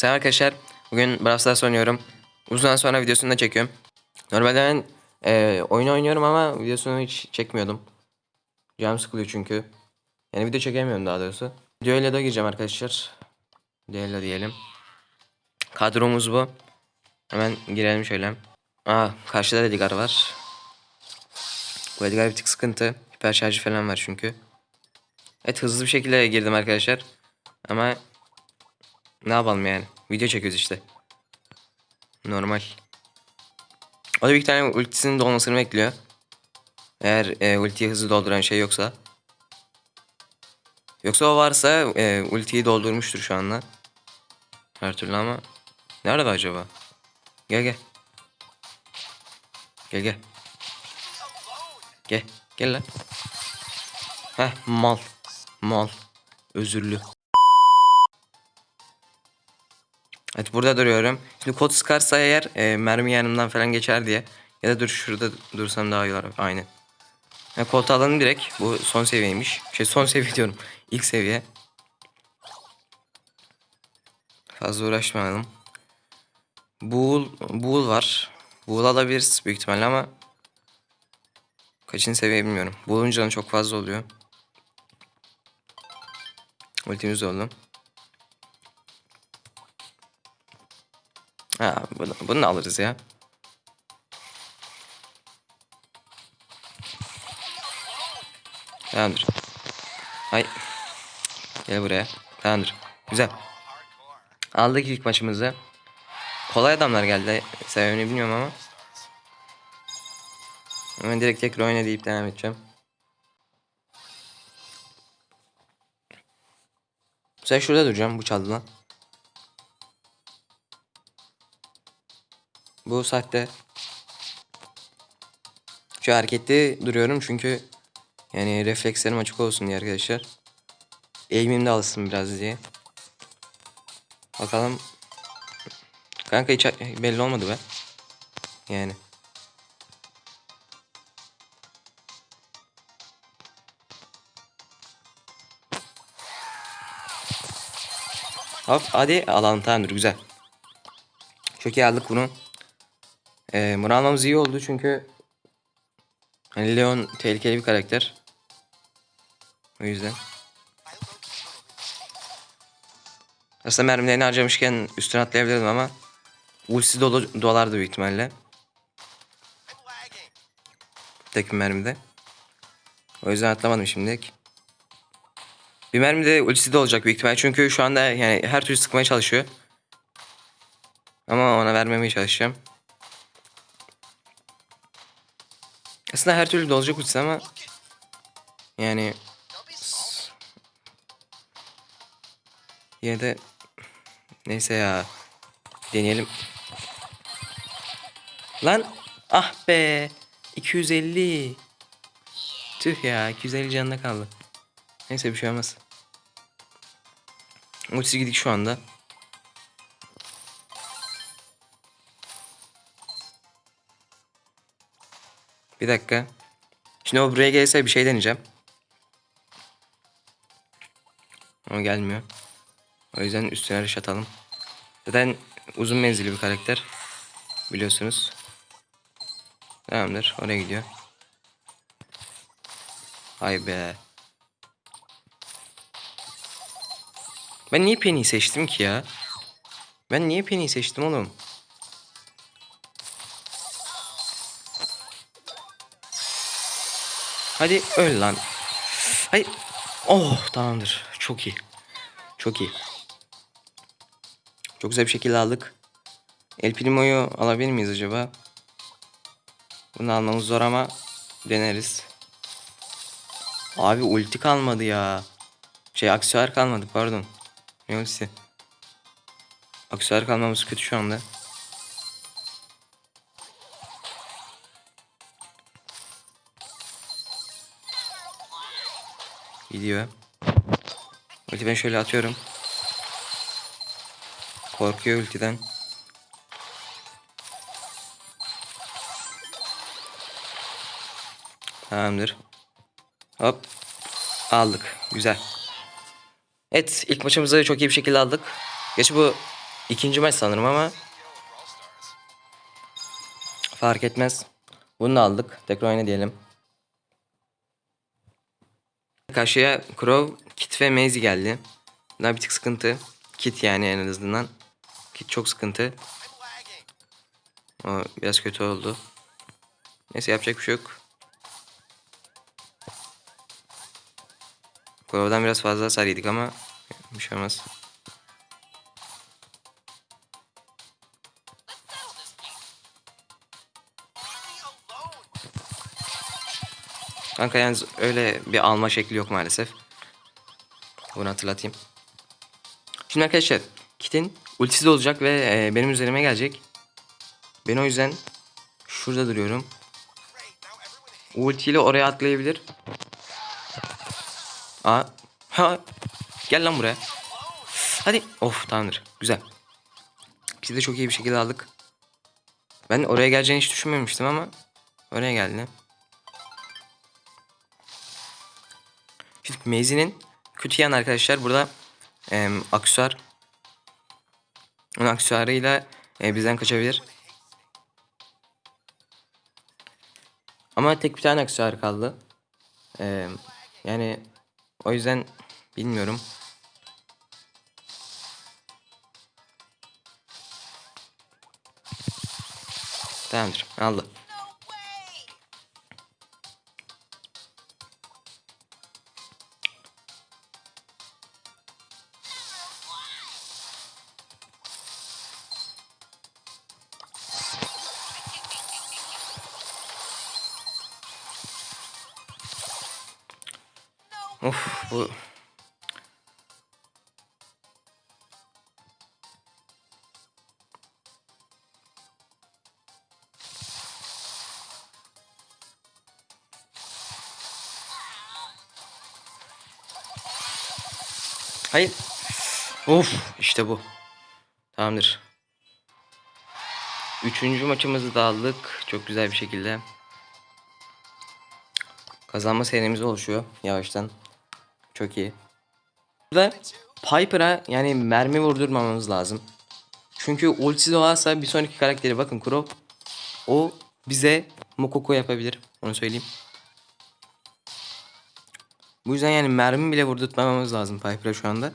Selam arkadaşlar. Bugün Brawl Stars oynuyorum. Uzun sonra videosunu da çekiyorum. Normalde ben e, oyun oynuyorum ama videosunu hiç çekmiyordum. Canım sıkılıyor çünkü. Yani video çekemiyorum daha doğrusu. Videoyla da gireceğim arkadaşlar. Videoyla diyelim. Kadromuz bu. Hemen girelim şöyle. Aa karşıda Edgar var. Bu Edgar bir tık sıkıntı. Hiper şarjı falan var çünkü. Evet hızlı bir şekilde girdim arkadaşlar. Ama ne yapalım yani? Video çekiyoruz işte. Normal. O da bir tane ultisinin dolmasını bekliyor. Eğer e, ultiyi hızlı dolduran şey yoksa. Yoksa o varsa e, ultiyi doldurmuştur şu anda. Her türlü ama. Nerede acaba? Gel gel. Gel gel. Gel. Gel lan. Heh mal. Mal. Özürlü. Evet burada duruyorum. Şimdi kod sıkarsa eğer e, mermi yanımdan falan geçer diye. Ya da dur şurada dursam daha iyi olur. Aynen. Yani koltuğu alalım direkt. Bu son seviyeymiş. Şey son seviye diyorum. İlk seviye. Fazla uğraşmayalım. Buğul, buğul var. Buğul alabiliriz büyük ihtimalle ama kaçıncı seviye bilmiyorum. Buğulun çok fazla oluyor. Ultimiz oldu. Ha, bunu, bunu alırız ya. Tamamdır. Hay. Gel buraya. Tamamdır. Güzel. Aldık ilk maçımızı. Kolay adamlar geldi. Sebebini bilmiyorum ama. Hemen direkt tekrar oyna deyip devam edeceğim. Sen şurada duracağım. Bu çaldı lan. Bu saatte şu hareketli duruyorum çünkü yani reflekslerim açık olsun diye arkadaşlar. Eğimim de alışsın biraz diye. Bakalım. Kanka hiç belli olmadı be. Yani. Hop hadi alalım tamamdır güzel. Çok iyi aldık bunu. Ee, bunu almamız iyi oldu çünkü hani Leon tehlikeli bir karakter. O yüzden. Aslında mermilerini harcamışken üstüne atlayabilirdim ama ultisi dolu dolardı büyük ihtimalle. Tek bir mermide. O yüzden atlamadım şimdilik. Bir mermi de ultisi de olacak büyük ihtimalle çünkü şu anda yani her türlü sıkmaya çalışıyor. Ama ona vermemeye çalışacağım. Aslında her türlü dolacak ultisi ama yani yine de neyse ya deneyelim. Lan ah be 250 Tüh ya 250 canında kaldı. Neyse bir şey olmaz. Ultisi gidik şu anda. Bir dakika. Şimdi o buraya gelirse bir şey deneyeceğim. Ama gelmiyor. O yüzden üstüne rush atalım. Zaten uzun menzilli bir karakter. Biliyorsunuz. Tamamdır. Oraya gidiyor. Ay be. Ben niye Penny'i seçtim ki ya? Ben niye Penny'i seçtim oğlum? Hadi öl lan. Hayır. Oh tamamdır. Çok iyi. Çok iyi. Çok güzel bir şekilde aldık. El Primo'yu alabilir miyiz acaba? Bunu almamız zor ama deneriz. Abi ulti kalmadı ya. Şey aksesuar kalmadı pardon. Ne ultisi? Aksesuar kalmamız kötü şu anda. Gidiyor. Ulti ben şöyle atıyorum. Korkuyor ultiden. Tamamdır. Hop. Aldık. Güzel. Evet ilk maçımızı çok iyi bir şekilde aldık. Geç bu ikinci maç sanırım ama fark etmez. Bunu aldık. Tekrar oyna diyelim. Karşıya Crow, Kit ve Maisie geldi. Bunlar bir tık sıkıntı. Kit yani en azından. Kit çok sıkıntı. O biraz kötü oldu. Neyse yapacak bir şey yok. Crow'dan biraz fazla hasar yedik ama bir şey olmaz. Kanka yalnız öyle bir alma şekli yok maalesef. Bunu hatırlatayım. Şimdi arkadaşlar Kit'in ultisi de olacak ve e, benim üzerime gelecek. Ben o yüzden şurada duruyorum. Ultiyle oraya atlayabilir. Aa. Ha. Gel lan buraya. Hadi. Of tamamdır. Güzel. Kit'i de çok iyi bir şekilde aldık. Ben oraya geleceğini hiç düşünmemiştim ama oraya geldi. Şimdi Maisie'nin kötü yan arkadaşlar burada e, aksesuar onun aksesuarıyla e, bizden kaçabilir. Ama tek bir tane aksesuar kaldı. E, yani o yüzden bilmiyorum. Tamamdır. Aldı. Of bu Hayır. Of işte bu. Tamamdır. Üçüncü maçımızı da aldık. Çok güzel bir şekilde. Kazanma serimiz oluşuyor yavaştan. Çok iyi. Burada Piper'a yani mermi vurdurmamamız lazım. Çünkü ultisi doğarsa bir sonraki karakteri bakın Crow o bize Mokoko yapabilir. Onu söyleyeyim. Bu yüzden yani mermi bile vurdurtmamamız lazım Piper'a şu anda.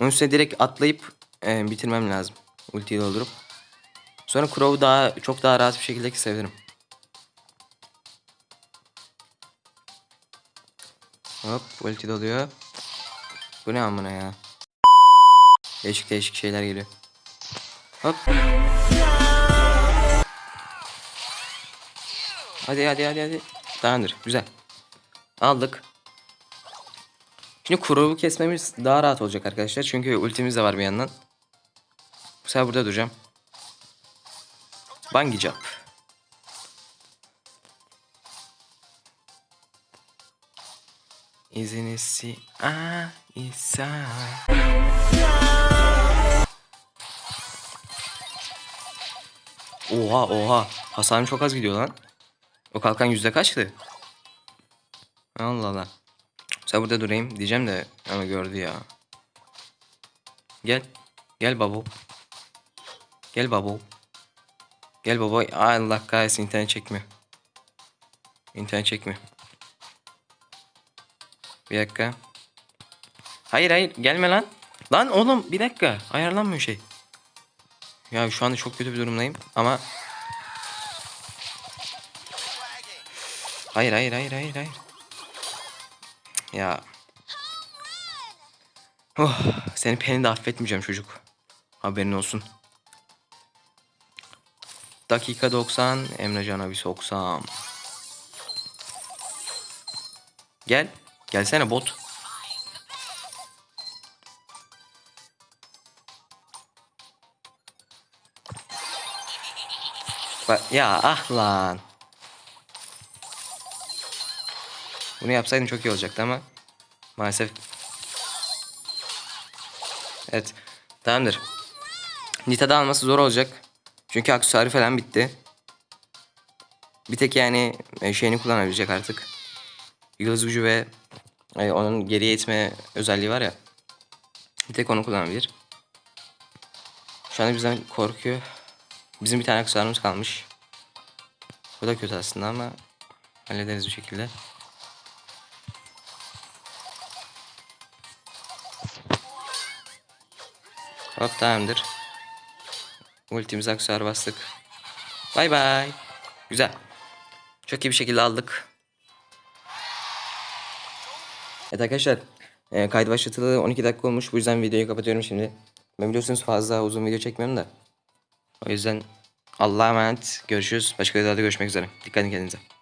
Onun üstüne direkt atlayıp e, bitirmem lazım. Ultiyi doldurup. Sonra Crow'u daha çok daha rahat bir şekilde kesebilirim. Hop ulti doluyor. Bu ne amına ya. Değişik değişik şeyler geliyor. Hop. Hadi hadi hadi hadi. Tamamdır güzel. Aldık. Şimdi Crow'u kesmemiz daha rahat olacak arkadaşlar. Çünkü ultimiz de var bir yandan. Bu sefer burada duracağım. Bungee jump. İzinisi a isa. Oha oha. Hasarım çok az gidiyor lan. O kalkan yüzde kaçtı? Allah Allah. Sen burada durayım diyeceğim de ama gördü ya. Gel. Gel babu. Gel babu. Gel baba. Allah kahretsin internet çekmiyor. İnternet çekmiyor. Bir dakika. Hayır hayır gelme lan. Lan oğlum bir dakika. Ayarlanmıyor şey. Ya şu anda çok kötü bir durumdayım ama Hayır hayır hayır hayır hayır. Ya. Oh, seni Penny de affetmeyeceğim çocuk. Haberin olsun. Dakika 90 Emrecan abi soksam. Gel. Gelsene bot. Ya ah lan. Bunu yapsaydım çok iyi olacaktı ama maalesef. Evet. Tamamdır. Nita'da alması zor olacak. Çünkü aksesuarı falan bitti. Bir tek yani e, şeyini kullanabilecek artık. Yıldız gücü ve e, onun geriye itme özelliği var ya. Bir tek onu kullanabilir. Şu anda bizden korkuyor. Bizim bir tane aksesuarımız kalmış. Bu da kötü aslında ama hallederiz bir şekilde. Hop tamamdır. Ultimize aksesuar bastık. Bay bay. Güzel. Çok iyi bir şekilde aldık. Evet arkadaşlar. E, kaydı başlatılı 12 dakika olmuş. Bu yüzden videoyu kapatıyorum şimdi. Ben biliyorsunuz fazla uzun video çekmiyorum da. O yüzden Allah'a emanet. Görüşürüz. Başka videolarda görüşmek üzere. Dikkat edin kendinize.